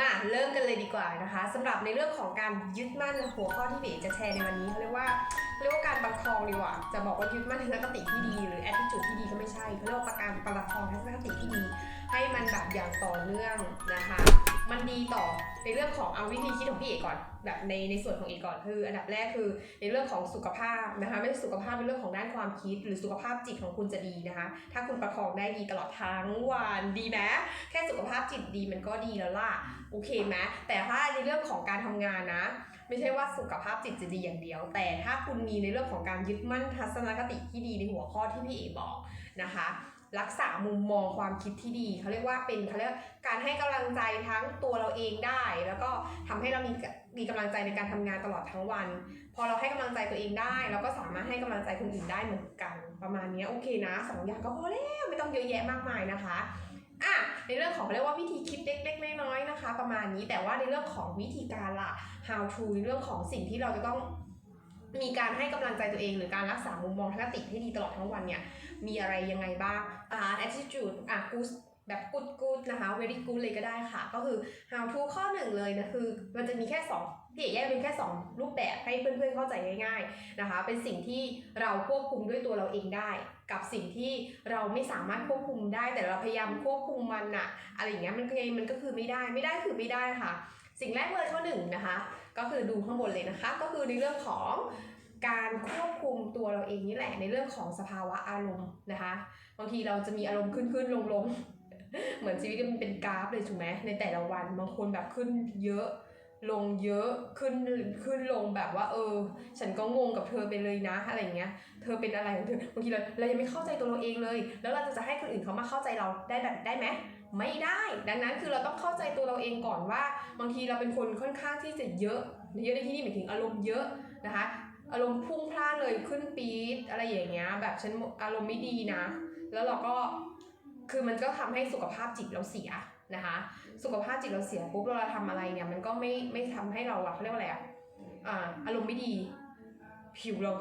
มาเริ่มกันเลยดีกว่านะคะสำหรับในเรื่องของการยึดมั่นหัวข้อที่เบ๋จะแชร์ในวันนี้เขาเรียกว่าเรียกว่าการประคองดีกว่า จะบอกว่ายึดมั่นทัศนคติที่ดี หรือแอดดิจูดที่ดีก็ไม่ใช่เขาเรียกว่าประการประคองทัศนคติที่ดี ให้มันแบบอย่างต่อเนื่องนะคะ มันดีต่อในเรื่องของเอาวิธีคิดของพี่เอกก่อน แบบในในส่วนของเอกก่อนคือ อันดับแรกคือในเรื่องของสุขภาพนะคะไม่ใช่สุขภาพเป็นเรื่องของด้านความคิด หรือสุขภาพจิตของคุณจะดีนะคะ ถ้าคุณประคองได้ดีตลอดทั้งวันดีไหมแค่สุขภาพจิตดีมันก็ดีแล้วล่ะโอเคไหมแต่ถ้าในเรื่องของการทำงานนะไม่ใช่ว่าสุขภาพจิตจะดีอย่างเดียว แต่ถ้าคุณมีในเรื่องของการยึดมั่นทัศนคติที่ดีในหัวข้อที่พี่เอบอกนะคะ รักษามุมมองความคิดที่ดีเขาเรียกว่าเป็นเขาเรียกการให้กำลังใจทั้งตัวเราเองได้ แล้วก็ทำให้เรามีมีกำลังใจในการทำงานตลอดทั้งวัน พอเราให้กำลังใจตัวเองได้เราก็สามารถให้กำลังใจคนอื่นได้เหมือนกัน ประมาณนี้โอเคนะสองอย่างก็พอแล้วไม่ต้องเยอะแยะมากมายนะคะอะในเรื่องของเขาเรียกว่าวิธีคิดเล็กๆน้อยๆนะคะ ประมาณนี้แต่ว่าในเรื่องของวิธีการล่ะ how to ในเรื่องของสิ่งที่เราจะต้อง มีการให้กำลังใจตัวเองหรือการรักษามุมมองทัศนคติให้ดีตลอดทั้งวันเนี่ยมีอะไรยังไงบ้างอ่า attitude อะ good แบบ good good นะคะ very good เลยก็ได้ค่ะ ก็คือ how to ข้อหนึ่งเลยนะคือ มันจะมีแค่สองพี่เอกแยกเป็นแค่ 2 รูปแบบให้เพื่อนๆเข้าใจง่าย ๆนะคะ เป็นสิ่งที่เราควบคุมด้วยตัวเราเองได้ กับสิ่งที่เราไม่สามารถควบคุมได้ แต่เราพยายามควบคุมมันอะอะไรอย่างเงี้ยมันไงมันก็คือไม่ได้ไม่ได้คือไม่ได้ค่ะ สิ่งแรกเลยข้อหนึ่งนะคะ ก็คือดูข้างบนเลยนะคะ ก็คือในเรื่องของการควบคุมตัวเราเองนี่แหละในเรื่องของสภาวะอารมณ์นะคะบางทีเราจะมีอารมณ์ขึ้นขึ้นลงลงเหมือนชีวิตมันเป็นกราฟเลยถูกไหมในแต่ละวันบางคนแบบขึ้นเยอะลงเยอะขึ้นขึ้นลงแบบว่า เออ ฉันก็งงกับเธอไปเลยนะอะไรอย่างเงี้ย เธอเป็นอะไรของเธอบางทีเราเรายังไม่เข้าใจตัวเราเองเลย แล้วเราจะให้คนอื่นเขามาเข้าใจเราได้แบบได้ไหม ไม่ได้ ดังนั้นคือเราต้องเข้าใจตัวเราเองก่อนว่า บางทีเราเป็นคนค่อนข้างที่จะเยอะ เยอะในที่นี่หมายถึงอารมณ์เยอะนะคะ อารมณ์พุ่งพล่านเลยขึ้นปี๊ดอะไรอย่างเงี้ยแบบฉันอารมณ์ไม่ดีนะ แล้วเราก็คือมันก็ทำให้สุขภาพจิตเราเสียนะคะ สุขภาพจิตเราเสียปุ๊บเราทำอะไรเนี่ยมันก็ไม่ไม่ทำให้เราเขาเรียกว่าอะไรอะอ่าอารมณ์ไม่ดี ผิวเรา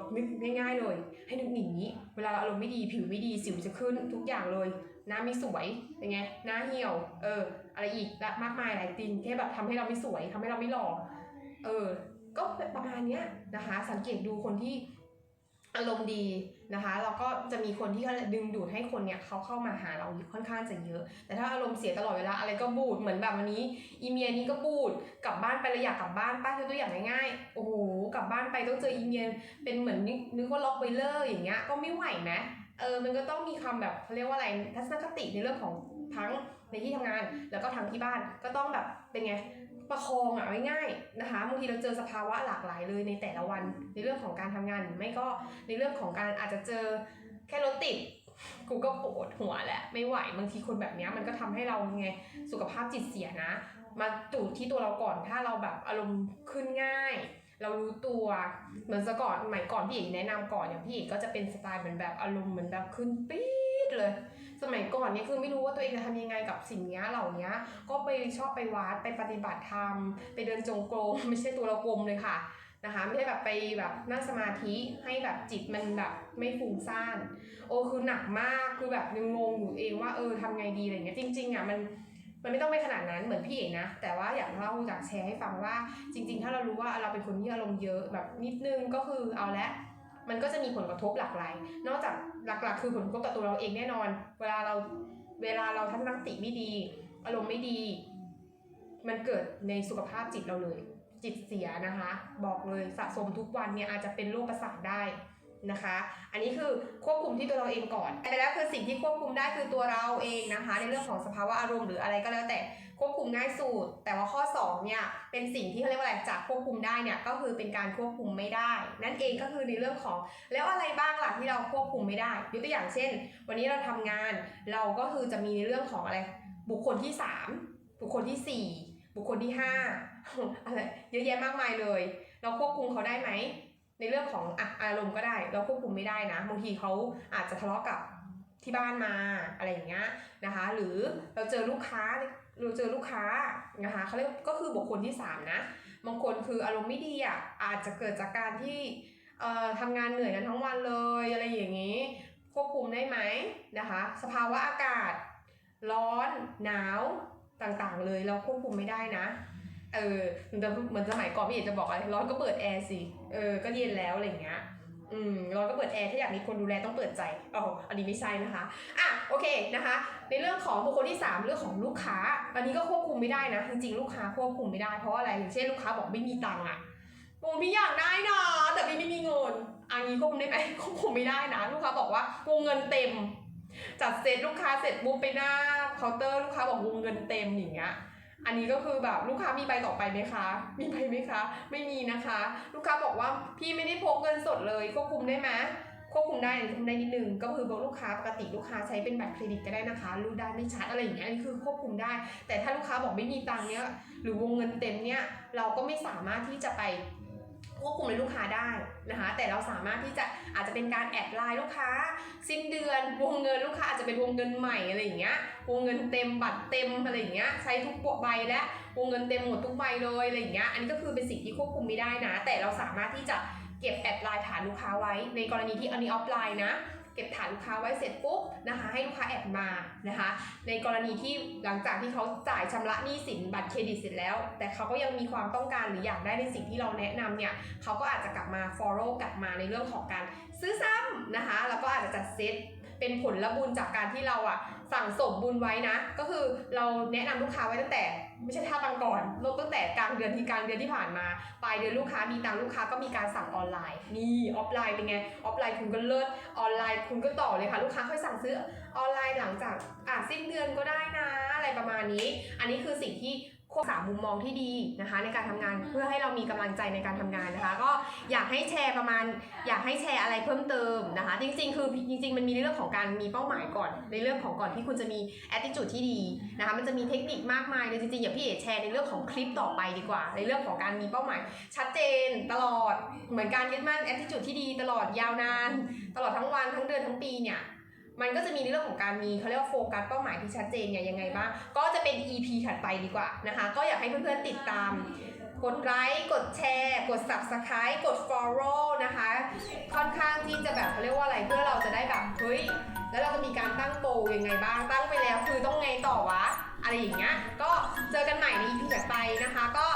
ง่ายๆเลย ให้นึกหนีเวลาเราอารมณ์ไม่ดีผิวไม่ดีสิวจะขึ้นทุกอย่างเลย หน้าไม่สวยเป็นไงหน้าเหี่ยว เออ อะไรอีกละมากมายหลายติงแค่แบบทำให้เราไม่สวยทำให้เราไม่หล่อเออ ก็ประมาณเนี้ยนะคะ สังเกตดูคนที่ อารมณ์ดีนะคะแล้วก็จะมีคนที่เขาดึงดูดให้คนเนี่ยเขาเข้ามาหาเราค่อนข้างจะเยอะ แต่ถ้าอารมณ์เสียตลอดเวลาอะไรก็บูดเหมือนแบบวันนี้ อีเมียนี้ก็บูดกลับบ้านไปแล้วอยากกลับบ้านป้าคือตัวอย่างง่ายๆโอ้โหกลับบ้านไปต้องเจออีเมียเป็นเหมือนนึกว่าล็อกไวเลอร์อย่างเงี้ยก็ไม่ไหวนะเออมันก็ต้องมีคำแบบเขาเรียกว่าอะไรทัศนคติในเรื่องของทั้งในที่ทำงาน แล้วก็ทั้งที่บ้านก็ต้องแบบเป็นไง ประคองอะเอาง่ายๆนะคะบางทีเราเจอสภาวะหลากหลายเลยในแต่ละวันในเรื่องของการทำงานหรือไม่ก็ในเรื่องของการอาจจะเจอแค่รถติดกูก็ปวดหัวแหละไม่ไหวบางทีคนแบบเนี้ยมันก็ทำให้เราไงสุขภาพจิตเสียนะ มาจูดที่ตัวเราก่อนถ้าเราแบบอารมณ์ขึ้นง่าย เรารู้ตัวเหมือนสก่อนใหม่ก่อนพี่เอกแนะนำก่อนอย่างพี่เอกก็จะเป็นสไตล์เหมือนแบบอารมณ์เหมือนแบบขึ้นปี๊ดเลย สมัยก่อนเนี่ยคือไม่รู้ว่าตัวเองจะทำยังไงกับสิ่งเนี้ยเหล่านี้ก็ไปชอบไปวัดไปปฏิบัติธรรม ไปเดินจงกรมไม่ใช่ตัวเรากลมเลยค่ะนะคะไม่ใช่แบบไปแบบนั่งสมาธิให้แบบจิตมันแบบไม่ฟุ้งซ่านโอ้คือหนักมากคือแบบยังงงอยู่เองว่าเออทำไงดีอะไรเงี้ยจริงๆอะมัน มันไม่ต้องไปขนาดนั้นเหมือนพี่เอกนะ แต่ว่าอยากเล่าอยากแชร์ให้ฟังว่า จริง ๆ ถ้าเรารู้ว่าเราเป็นคนที่อารมณ์เยอะแบบนิดนึงก็คือเอาละมันก็จะมีผลกระทบหลากหลาย นอกจากหลักๆ คือผลกระทบต่อตัวเราเองแน่นอน เวลาเราเวลาเราทัศนคติไม่ดี อารมณ์ไม่ดี มันเกิดในสุขภาพจิตเราเลย จิตเสียนะคะ บอกเลยสะสมทุกวันเนี่ยอาจจะเป็นโรคประสาทได้ นะคะ อันนี้คือควบคุมที่ตัวเราเองก่อนแต่แล้วคือสิ่งที่ควบคุมได้คือตัวเราเองนะคะ ในเรื่องของสภาวะอารมณ์หรืออะไรก็แล้วแต่ควบคุมง่ายสุดแต่ว่าข้อ2เนี่ยเป็นสิ่งที่เขาเรียกว่าอะไรจากควบคุมได้เนี่ยก็คือเป็นการควบคุมไม่ได้ นั่นเองก็คือในเรื่องของแล้วอะไรบ้างล่ะที่เราควบคุมไม่ได้ยกตัวอย่างเช่น วันนี้เราทำงานเราก็คือจะมีในเรื่องของอะไรบุคคลที่ 3 บุคคลที่ 4 บุคคลที่5อะไรเยอะแยะมากมายเลย เราควบคุมเขาได้ไหม ในเรื่องของอะอารมณ์ก็ได้เราควบคุมไม่ได้นะบางทีเขาอาจจะทะเลาะกับที่บ้านมาอะไรอย่างเงี้ยนะคะ หรือเราเจอลูกค้าเราเจอลูกค้านะคะเขาเรียกก็คือบุคคลที่ 3 นะบางคนคืออารมณ์ไม่ดีอะอาจจะเกิดจากการที่เอ่อทำงานเหนื่อยกันทั้งวันเลยอะไรอย่างนี้ ควบคุมได้ไหมนะคะ สภาวะอากาศ ร้อนหนาวต่างๆเลยเราควบคุมไม่ได้นะ เออเหมือนจะเหมือนสมัยก่อนพี่เอกจะบอกอะไรร้อนก็เปิดแอร์สิเออก็เย็นแล้วอะไรเงี้ยอืมร้อนก็เปิดแอร์ถ้าอยากมีคนดูแลต้องเปิดใจอ๋ออันนี้ไม่ใช่นะคะอะโอเคนะคะ ในเรื่องของบุคคลที่ 3 เรื่องของลูกค้า อันนี้ก็ควบคุมไม่ได้นะ จริงๆ ลูกค้าควบคุมไม่ได้เพราะอะไรอย่างเช่นลูกค้าบอกไม่มีตังค์อะโอ้พี่อยากได้นะแต่พี่ไม่มีเงินอันนี้ควบคุมได้ไหมควบคุมไม่ได้นะ ลูกค้าบอกว่าวงเงินเต็ม จัดเสร็จลูกค้าเสร็จปุ๊บไปหน้าเคาน์เตอร์ลูกค้าบอกวงเงินเต็มอย่างเงี้ย อันนี้ก็คือแบบลูกค้ามีใบต่อไปไหมคะ มีใบไหมคะ ไม่มีนะคะ ลูกค้าบอกว่าพี่ไม่ได้พกเงินสดเลยควบคุมได้ไหมควบคุมได้ควบคุมได้นิดนึงก็คือบอกลูกค้าปกติลูกค้าใช้เป็นบัตรเครดิตก็ได้นะคะ รูดได้ไม่ชัดอะไรอย่างเงี้ยอันนี้คือควบคุมได้ แต่ถ้าลูกค้าบอกไม่มีตังค์เนี้ยหรือวงเงินเต็มเนี้ยเราก็ไม่สามารถที่จะไป ควบคุมในลูกค้าได้นะคะ แต่เราสามารถที่จะอาจจะเป็นการแอดไลน์ลูกค้า สิ้นเดือนวงเงินลูกค้าอาจจะเป็นวงเงินใหม่อะไรอย่างเงี้ยวงเงินเต็มบัตรเต็มอะไรอย่างเงี้ยใช้ทุกใบและวงเงินเต็มหมดทุกใบเลยอะไรอย่างเงี้ยอันนี้ก็คือเป็นสิ่งที่ควบคุมไม่ได้นะ แต่เราสามารถที่จะเก็บแอดไลน์ฐานลูกค้าไว้ในกรณีที่อันนี้ออฟไลน์นะ เก็บฐานลูกค้าไว้เสร็จปุ๊บนะคะ ให้ลูกค้าแอดมานะคะ ในกรณีที่หลังจากที่เขาจ่ายชำระหนี้สินบัตรเครดิตเสร็จแล้ว แต่เขาก็ยังมีความต้องการหรืออยากได้ในสิ่งที่เราแนะนำเนี่ยเขาก็อาจจะกลับมา follow กลับมาในเรื่องของการซื้อซ้ำนะคะ แล้วก็อาจจะจัดเซต เป็นผลละบุญจากการที่เราอะสั่งสมบุญไว้นะ ก็คือเราแนะนำลูกค้าไว้ตั้งแต่ ไม่ใช่ท่าตังก่อนลดตั้งแต่กลางเดือนที่กลางเดือนที่ผ่านมา ปลายเดือนลูกค้ามีตังลูกค้าก็มีการสั่งออนไลน์ นี่ออฟไลน์เป็นไง ออฟไลน์คุณก็เลิศ ออนไลน์คุณก็ต่อเลยค่ะ ลูกค้าค่อยสั่งซื้อออนไลน์หลังจากอะสิ้นเดือนก็ได้นะ อะไรประมาณนี้ อันนี้คือสิ่งที่ ควบสามมุมมองที่ดีนะคะ ในการทำงานเพื่อให้เรามีกำลังใจในการทำงานนะคะ ก็อยากให้แชร์ประมาณ อยากให้แชร์อะไรเพิ่มเติมนะคะ จริง ๆ คือจริง ๆ มันมีในเรื่องของการมีเป้าหมายก่อน ในเรื่องของก่อนที่คุณจะมี attitude ที่ดีนะคะ มันจะมีเทคนิคมากมายเลยจริงๆอย่าพี่เอ๋แชร์ในเรื่องของคลิปต่อไปดีกว่า ในเรื่องของการมีเป้าหมาย ชัดเจนตลอดเหมือนการยึดมั่น attitude ที่ดีตลอดยาวนาน ตลอดทั้งวันทั้งเดือนทั้งปีเนี่ย มันก็จะมีในเรื่องของการมีเขาเรียกว่าโฟกัสเป้าหมายที่ชัดเจนเนี่ยยังไงบ้างก็จะเป็น EP ถัดไปดีกว่านะคะ ก็อยากให้เพื่อนๆติดตาม กดไลค์กดแชร์ กด subscribe กด follow นะคะ ค่อนข้างที่จะแบบเขาเรียกว่าอะไรเพื่อเราจะได้แบบเฮ้ยแล้วเราจะมีการตั้งโปรยังไงบ้างตั้งไปแล้วคือต้องไงต่อวะอะไรอย่างเงี้ยก็เจอกันใหม่ใน EP ถัดไปนะคะ ก็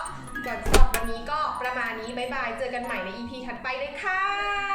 ก่อนสำหรับวันนี้ก็ประมาณนี้บ๊ายบายเจอกันใหม่ใน EP ถัดไปเลยค่ะ